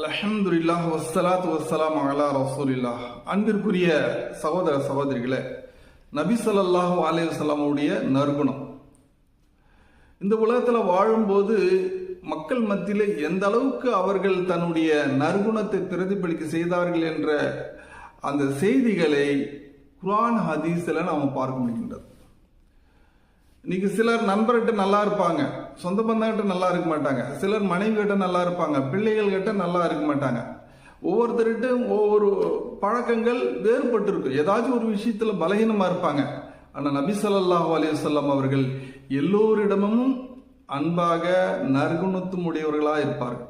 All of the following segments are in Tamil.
அல்ஹம்துலில்லாஹ் வசலாத் வசலாம் அலா ரசூலில்லா அன்பிற்குரிய சகோதர சகோதரிகளே நபி ஸல்லல்லாஹு அலைஹி நறுகுணம் நற்குணம். இந்த உலகத்தில் வாழும்போது மக்கள் மத்தியில் எந்த அளவுக்கு அவர்கள் தன்னுடைய நற்குணத்தை பிரதிபலிக்க செய்தார்கள் என்ற அந்த செய்திகளை குரான் ஹதீஸில் நாம் பார்க்க முடிகின்றது. இன்னைக்கு சிலர் நண்பர்கிட்ட நல்லா இருப்பாங்க சொந்த பந்தங்கிட்ட நல்லா இருக்க மாட்டாங்க சிலர் மனைவி கிட்ட நல்லா இருப்பாங்க பிள்ளைகள் கிட்ட நல்லா இருக்க மாட்டாங்க. ஒவ்வொருத்தருட்டும் ஒவ்வொரு பழக்கங்கள் வேறுபட்டு இருக்கும். ஏதாச்சும் ஒரு விஷயத்துல பலகீனமா இருப்பாங்க. ஆனால் நபி சொல்லாஹு அலையுசல்லாம் அவர்கள் எல்லோரிடமும் அன்பாக நற்குணத்தும் உடையவர்களாக இருப்பார்கள்.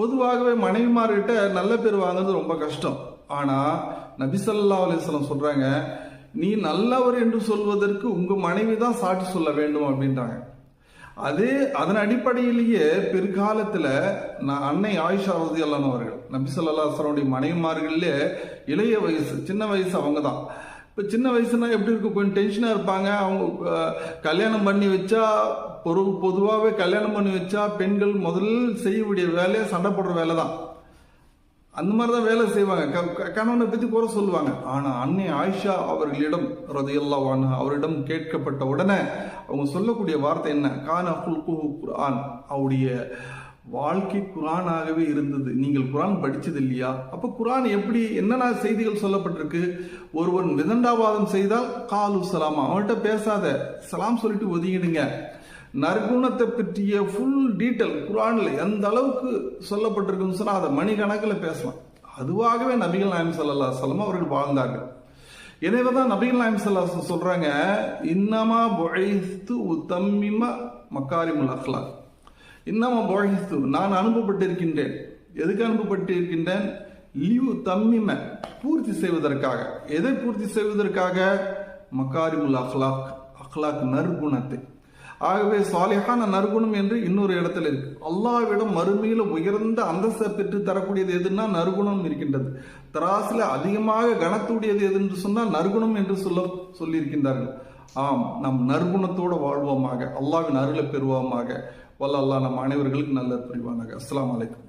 பொதுவாகவே மனைவிமார்கிட்ட நல்ல பேர் வாங்குறது ரொம்ப கஷ்டம். ஆனால் நபி ஸல்லல்லாஹு அலைஹி சொல்கிறாங்க நீ நல்லவர் என்று சொல்வதற்கு உங்க மனைவி தான் சாட்சி சொல்ல வேண்டும் அப்படின்றாங்க. அதே அதன் அடிப்படையிலேயே பிற்காலத்துல நான் அன்னை ஆயிஷா ரதி அவர்கள் நபி சொல்லா அவருடைய மனைவிமார்கள்ல இளைய வயசு சின்ன வயசு அவங்க தான் இப்போ சின்ன வயசுனா எப்படி இருக்கும்? கொஞ்சம் டென்ஷனாக இருப்பாங்க. அவங்க கல்யாணம் பண்ணி வச்சா பொரு பொதுவாகவே கல்யாணம் பண்ணி வச்சா பெண்கள் முதல் செய்யக்கூடிய வேலையை சண்டை போடுற வேலை தான் அந்த மாதிரி தான் வேலை செய்வாங்க. க- கணவனை பற்றி குறை சொல்லுவாங்க. ஆனால் அன்னை ஆயிஷா அவர்களிடம் ரதையெல்லாம் அவரிடம் கேட்கப்பட்ட உடனே அவங்க சொல்லக்கூடிய வார்த்தை என்ன? கான குல்குஹு குரான் அவருடைய வாழ்க்கை குரானாகவே இருந்தது. நீங்கள் குரான் படித்தது இல்லையா? அப்போ குரான் எப்படி என்னென்ன செய்திகள் சொல்லப்பட்டிருக்கு? ஒருவன் விதண்டாவாதம் செய்தால் காலு சலாமா. அவன்கிட்ட பேசாத சலாம் சொல்லிட்டு ஒதுங்கிடுங்க. நற்குணத்தை பற்றிய ஃபுல் டீட்டெயில் குரானில் எந்த அளவுக்கு சொல்லப்பட்டிருக்குன்னு சொன்னால் அதை மணிக்கணக்கில் பேசலாம். அதுவாகவே நபிகள் நாயம் சல்லா சொல்லம் அவர்கள் வாழ்ந்தார்கள். எனவே தான் நபிகள் நாயம் சல்லா சொல்கிறாங்க இன்னமா பொழைத்து உத்தம்மிம மக்காரிமுல் அஹ்லாக் இன்னமா பொழைத்து நான் அனுப்பப்பட்டிருக்கின்றேன். எதுக்கு அனுப்பப்பட்டிருக்கின்றேன்? லீவு தம்மிம பூர்த்தி செய்வதற்காக. எதை பூர்த்தி செய்வதற்காக? மக்காரிமுல் அஹ்லாக் அஹ்லாக் நற்குணத்தை. ஆகவே சாலிஹான நறுகுணம் என்று இன்னொரு இடத்துல இருக்கு. அல்லாஹ்விடம் மறுமையில் உயர்ந்த அந்தஸ்தை பெற்று தரக்கூடியது எதுன்னா நறுகுணம் இருக்கின்றது. தராசில் அதிகமாக கனத்துடையது எது என்று சொன்னால் நறுகுணம் என்று சொல்ல சொல்லியிருக்கின்றார்கள். ஆம் நம் நற்குணத்தோடு வாழ்வோமாக அல்லாவின் அருளை பெறுவோமாக. வல்ல அல்லா நம் அனைவர்களுக்கு நல்ல புரிவானாக. அஸ்லாம் வலைக்கம்